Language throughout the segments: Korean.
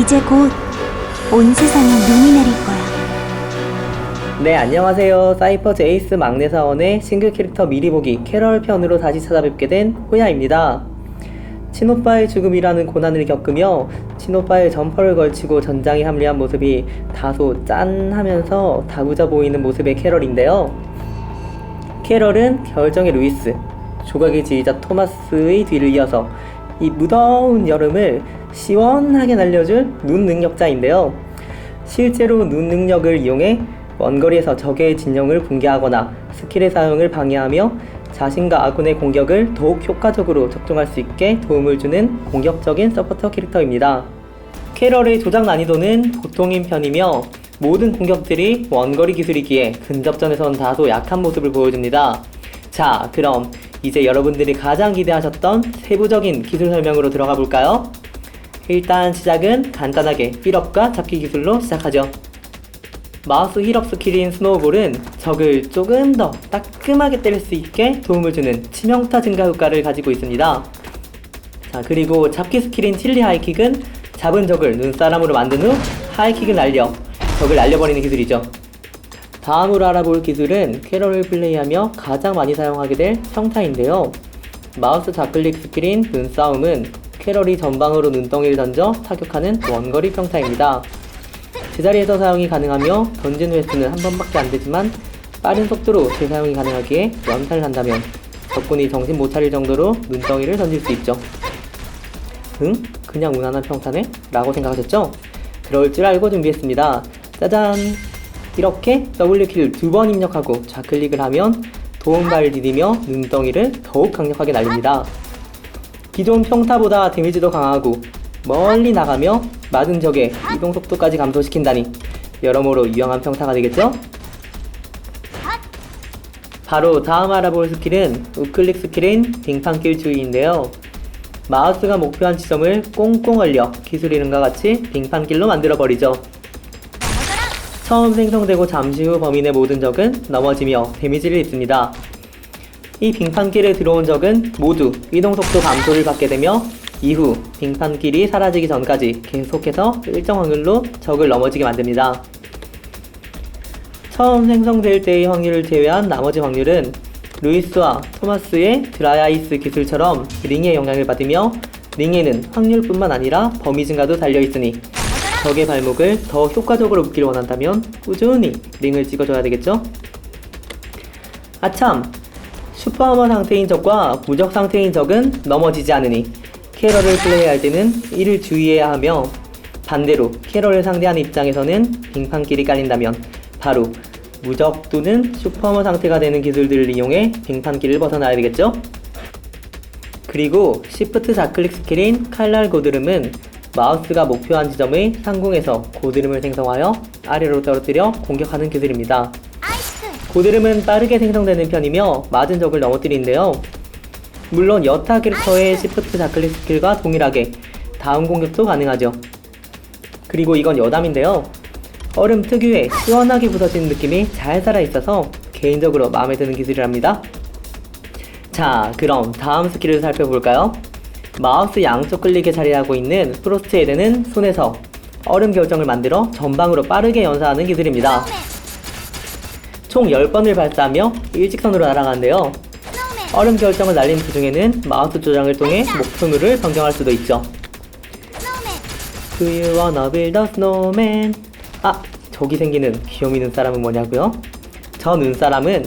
이제 곧 온 세상에 눈이 내릴 거야. 네, 안녕하세요. 사이퍼 제이스 막내 사원의 신규 캐릭터 미리 보기 캐럴 편으로 다시 찾아뵙게 된 호야입니다. 친오빠의 죽음이라는 고난을 겪으며 친오빠의 점퍼를 걸치고 전장에 합류한 모습이 다소 짠하면서 다구져 보이는 모습의 캐럴인데요. 캐럴은 결정의 루이스, 조각의 지휘자 토마스의 뒤를 이어서 이 무더운 여름을 시원하게 날려줄 눈 능력자인데요. 실제로 눈 능력을 이용해 원거리에서 적의 진영을 붕괴하거나 스킬의 사용을 방해하며 자신과 아군의 공격을 더욱 효과적으로 적중할 수 있게 도움을 주는 공격적인 서포터 캐릭터입니다. 캐럴의 조작 난이도는 보통인 편이며 모든 공격들이 원거리 기술이기에 근접전에선 다소 약한 모습을 보여줍니다. 자, 그럼 이제 여러분들이 가장 기대하셨던 세부적인 기술 설명으로 들어가 볼까요? 일단 시작은 간단하게 힐업과 잡기 기술로 시작하죠. 마우스 힐업 스킬인 스노우볼은 적을 조금 더 따끔하게 때릴 수 있게 도움을 주는 치명타 증가 효과를 가지고 있습니다. 자, 그리고 잡기 스킬인 틸리 하이킥은 잡은 적을 눈사람으로 만든 후 하이킥을 날려 적을 날려버리는 기술이죠. 다음으로 알아볼 기술은 캐럴을 플레이하며 가장 많이 사용하게 될 평타인데요. 마우스 좌클릭 스킬인 눈싸움은 캐럴이 전방으로 눈덩이를 던져 타격하는 원거리 평타입니다. 제자리에서 사용이 가능하며 던진 횟수는 한 번밖에 안 되지만 빠른 속도로 재사용이 가능하기에 연타를 한다면 적군이 정신 못 차릴 정도로 눈덩이를 던질 수 있죠. 응? 그냥 무난한 평타네? 라고 생각하셨죠? 그럴 줄 알고 준비했습니다. 짜잔! 이렇게 W키를 두 번 입력하고 좌클릭을 하면 도움발을 디디며 눈덩이를 더욱 강력하게 날립니다. 기존 평타보다 데미지도 강하고 멀리 나가며 맞은 적의 이동 속도까지 감소시킨다니 여러모로 유용한 평타가 되겠죠? 바로 다음 알아볼 스킬은 우클릭 스킬인 빙판길 주의인데요. 마우스가 목표한 지점을 꽁꽁 얼려 기술 이름과 같이 빙판길로 만들어버리죠. 처음 생성되고 잠시 후내 모든 적은 넘어지며 데미지를 입습니다. 이 빙판길에 들어온 적은 모두 이동속도 감소를 받게 되며 이후 빙판길이 사라지기 전까지 계속해서 일정 확률로 적을 넘어지게 만듭니다. 처음 생성될 때의 확률을 제외한 나머지 확률은 루이스와 토마스의 드라이아이스 기술처럼 링의 영향을 받으며 링에는 확률뿐만 아니라 범위 증가도 달려있으니 적의 발목을 더 효과적으로 묶기를 원한다면 꾸준히 링을 찍어줘야 되겠죠? 아참! 슈퍼하머 상태인 적과 무적 상태인 적은 넘어지지 않으니 캐럴을 플레이할 때는 이를 주의해야 하며 반대로 캐럴을 상대하는 입장에서는 빙판길이 깔린다면 바로 무적 또는 슈퍼하머 상태가 되는 기술들을 이용해 빙판길을 벗어나야 되겠죠? 그리고 시프트 좌클릭 스킬인 칼날 고드름은 마우스가 목표한 지점의 상공에서 고드름을 생성하여 아래로 떨어뜨려 공격하는 기술입니다. 고드름은 빠르게 생성되는 편이며 맞은 적을 넘어뜨리는데요. 물론 여타 캐릭터의 시프트 좌클릭 스킬과 동일하게 다음 공격도 가능하죠. 그리고 이건 여담인데요. 얼음 특유의 시원하게 부서지는 느낌이 잘 살아있어서 개인적으로 마음에 드는 기술이랍니다. 자, 그럼 다음 스킬을 살펴볼까요? 마우스 양쪽 클릭에 자리하고 있는 프로스트 헤드는 손에서 얼음 결정을 만들어 전방으로 빠르게 연사하는 기술입니다. 총 10번을 발사하며 일직선으로 날아가는데요. 얼음 결정을 날린 도중에는 마우스 조정을 통해 목표물을 변경할 수도 있죠. Do you wanna build a snowman? 아, 저기 생기는 귀요미 눈사람은 뭐냐고요? 저 눈사람은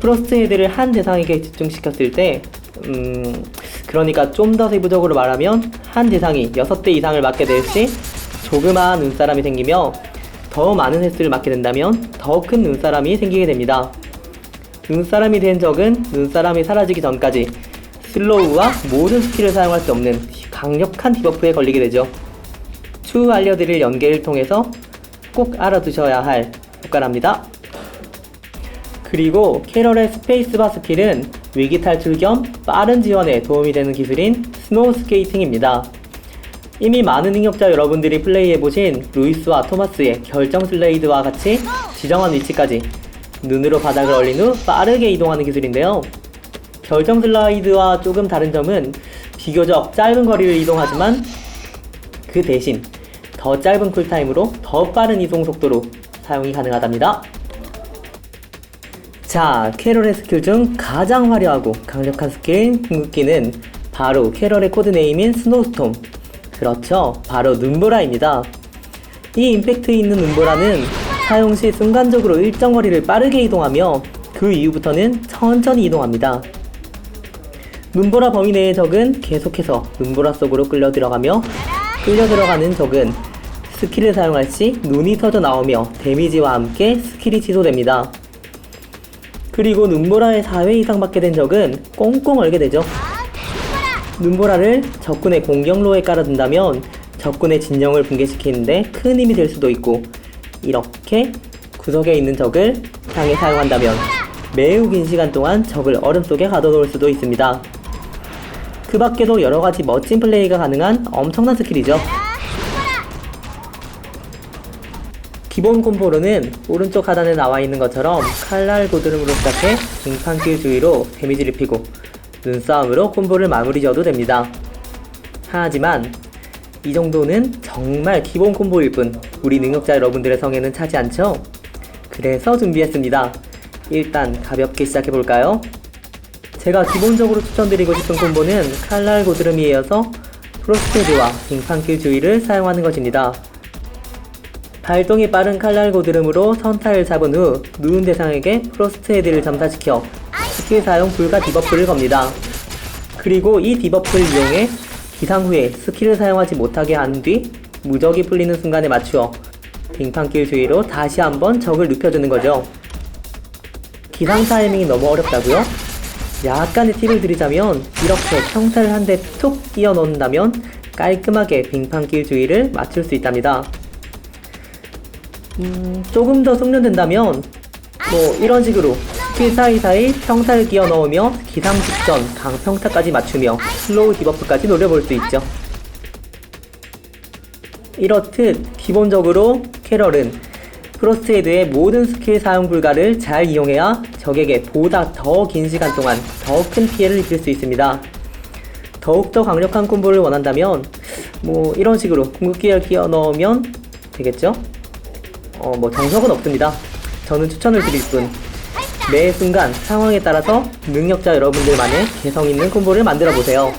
프로스트 헤드를 한 대상에게 집중시켰을 때 음, 그러니까 좀 더 세부적으로 말하면 한 대상이 6대 이상을 맞게 될 시 조그마한 눈사람이 생기며 더 많은 횟수를 맞게 된다면 더 큰 눈사람이 생기게 됩니다. 눈사람이 된 적은 눈사람이 사라지기 전까지 슬로우와 모든 스킬을 사용할 수 없는 강력한 디버프에 걸리게 되죠. 추후 알려드릴 연계를 통해서 꼭 알아두셔야 할 효과랍니다. 그리고 캐럴의 스페이스바 스킬은 위기 탈출 겸 빠른 지원에 도움이 되는 기술인 스노우 스케이팅입니다. 이미 많은 능력자 여러분들이 플레이해보신 루이스와 토마스의 결정 슬레이드와 같이 지정한 위치까지 눈으로 바닥을 얼린 후 빠르게 이동하는 기술인데요. 결정 슬라이드와 조금 다른 점은 비교적 짧은 거리를 이동하지만 그 대신 더 짧은 쿨타임으로 더 빠른 이동 속도로 사용이 가능하답니다. 자, 캐럴의 스킬 중 가장 화려하고 강력한 스킬인 궁극기는 바로 캐럴의 코드네임인 스노우스톰. 그렇죠. 바로 눈보라입니다. 이 임팩트 있는 눈보라는 사용 시 순간적으로 일정 거리를 빠르게 이동하며 그 이후부터는 천천히 이동합니다. 눈보라 범위 내의 적은 계속해서 눈보라 속으로 끌려 들어가며 끌려 들어가는 적은 스킬을 사용할 시 눈이 터져 나오며 데미지와 함께 스킬이 취소됩니다. 그리고 눈보라의 4회 이상 받게 된 적은 꽁꽁 얼게 되죠. 눈보라를 적군의 공격로에 깔아둔다면 적군의 진영을 붕괴시키는데 큰 힘이 될 수도 있고 이렇게 구석에 있는 적을 향해 사용한다면 매우 긴 시간 동안 적을 얼음 속에 가둬놓을 수도 있습니다. 그 밖에도 여러 가지 멋진 플레이가 가능한 엄청난 스킬이죠. 기본 콤보로는 오른쪽 하단에 나와 있는 것처럼 칼날 고드름으로 시작해 등판길 주위로 데미지를 입히고 눈싸움으로 콤보를 마무리 지어도 됩니다. 하지만 이 정도는 정말 기본 콤보일 뿐 우리 능력자 여러분들의 성에는 차지 않죠? 그래서 준비했습니다. 일단 가볍게 시작해볼까요? 제가 기본적으로 추천드리고 싶은 콤보는 칼날 고드름에 이어서 프로스테드와 빙판길 주위를 사용하는 것입니다. 발동이 빠른 칼날 고드름으로 선타를 잡은 후 누운 대상에게 프로스트 헤드를 점사시켜 스킬 사용 불가 디버프를 겁니다. 그리고 이 디버프를 이용해 기상 후에 스킬을 사용하지 못하게 한 뒤 무적이 풀리는 순간에 맞추어 빙판길 주위로 다시 한번 적을 눕혀주는 거죠. 기상 타이밍이 너무 어렵다고요? 약간의 팁을 드리자면 이렇게 평타를 한 대 툭 끼워 넣는다면 깔끔하게 빙판길 주위를 맞출 수 있답니다. 음, 조금 더 숙련된다면 뭐 이런 식으로 스킬 사이사이 평타를 끼워 넣으며 기상 직전 강평타까지 맞추며 슬로우 디버프까지 노려볼 수 있죠. 이렇듯 기본적으로 캐럴은 프로스트헤드의 모든 스킬 사용 불가를 잘 이용해야 적에게 보다 더 긴 시간 동안 더 큰 피해를 입힐 수 있습니다. 더욱더 강력한 콤보를 원한다면 뭐 이런 식으로 궁극기를 끼워 넣으면 되겠죠? 어, 뭐 정석은 없습니다. 저는 추천을 드릴 뿐. 매 순간 상황에 따라서 능력자 여러분들만의 개성 있는 콤보를 만들어 보세요.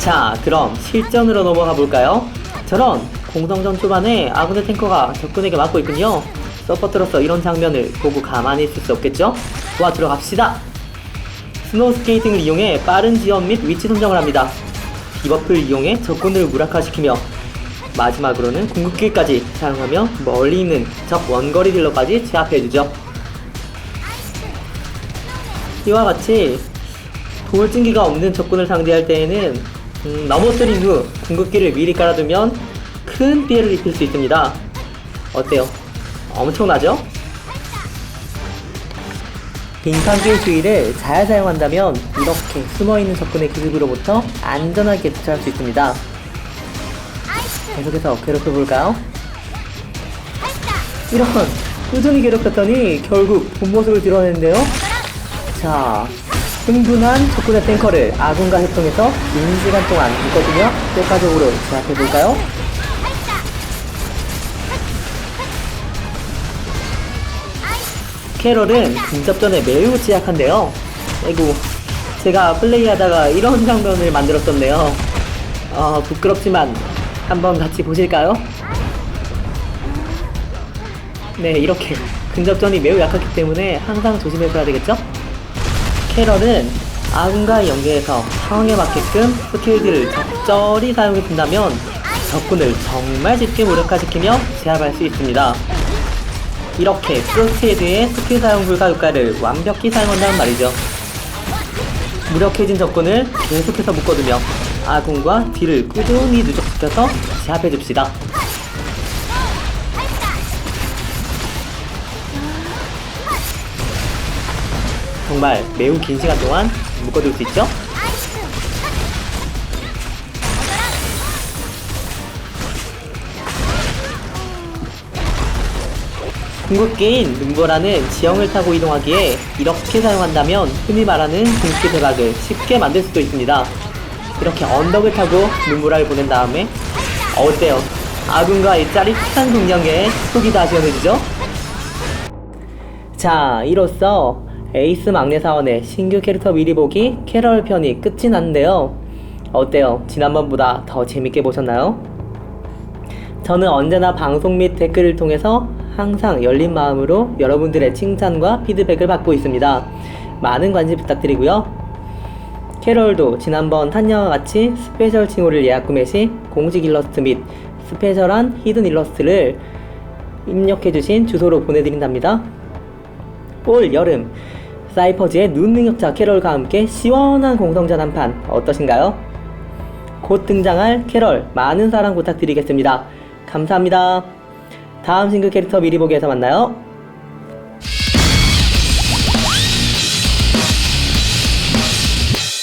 자, 그럼 실전으로 넘어가 볼까요? 저런 공성전 초반에 아군의 탱커가 적군에게 맞고 있군요. 서포트로서 이런 장면을 보고 가만히 있을 수 없겠죠? 도와주러 갑시다. 스노우 스케이팅을 이용해 빠른 지원 및 위치 선정을 합니다. 디버프를 이용해 적군을 무력화시키며 마지막으로는 궁극기까지 사용하며 멀리 있는 적 원거리 딜러까지 제압해주죠. 이와 같이 돌진기가 없는 적군을 상대할 때에는 음, 넘어뜨린 후 궁극기를 미리 깔아두면 큰 피해를 입힐 수 있습니다. 어때요? 엄청나죠? 빙판길 주위를 잘 사용한다면 이렇게 숨어있는 적군의 기습으로부터 안전하게 대처할 수 있습니다. 계속해서 괴롭혀볼까요? 이런 꾸준히 괴롭혔더니 결국 본 모습을 드러냈는데요. 자, 흥분한 적군의 탱커를 아군과 협동해서 긴 시간 동안 묶어주며 효과적으로 제압해볼까요? 캐럴은 근접전에 매우 취약한데요. 아이고, 제가 플레이하다가 이런 장면을 만들었었네요. 어, 부끄럽지만 한번 같이 보실까요? 네, 이렇게 근접전이 매우 약하기 때문에 항상 조심해줘야 되겠죠? 캐럴은 아군과의 연계에서 상황에 맞게끔 스킬들을 적절히 사용해준다면 적군을 정말 쉽게 무력화시키며 제압할 수 있습니다. 이렇게 프로스테드의 스킬 사용 불가 효과를 완벽히 사용한다는 말이죠. 무력해진 적군을 계속해서 묶어두며 아군과 딜을 꾸준히 누적시켜서 제압해줍시다. 정말 매우 긴 시간 동안 묶어둘 수 있죠? 궁극기인 눈보라는 지형을 타고 이동하기에 이렇게 사용한다면 흔히 말하는 궁극기 대박을 쉽게 만들 수도 있습니다. 이렇게 언덕을 타고 눈보라를 보낸 다음에 어때요? 아군과의 짜릿한 동력에 속이 다 시원해지죠? 자, 이로써 에이스 막내 사원의 신규 캐릭터 미리 보기 캐럴 편이 끝이 났는데요. 어때요? 지난번보다 더 재밌게 보셨나요? 저는 언제나 방송 및 댓글을 통해서 항상 열린 마음으로 여러분들의 칭찬과 피드백을 받고 있습니다. 많은 관심 부탁드리고요. 캐럴도 지난번 탄냐와 같이 스페셜 칭호를 예약 구매 시 공식 일러스트 및 스페셜한 히든 일러스트를 입력해주신 주소로 보내드린답니다. 올 여름 사이퍼즈의 눈 능력자 캐럴과 함께 시원한 공성전 한 판 어떠신가요? 곧 등장할 캐럴 많은 사랑 부탁드리겠습니다. 감사합니다. 다음 신규 캐릭터 미리 보기에서 만나요.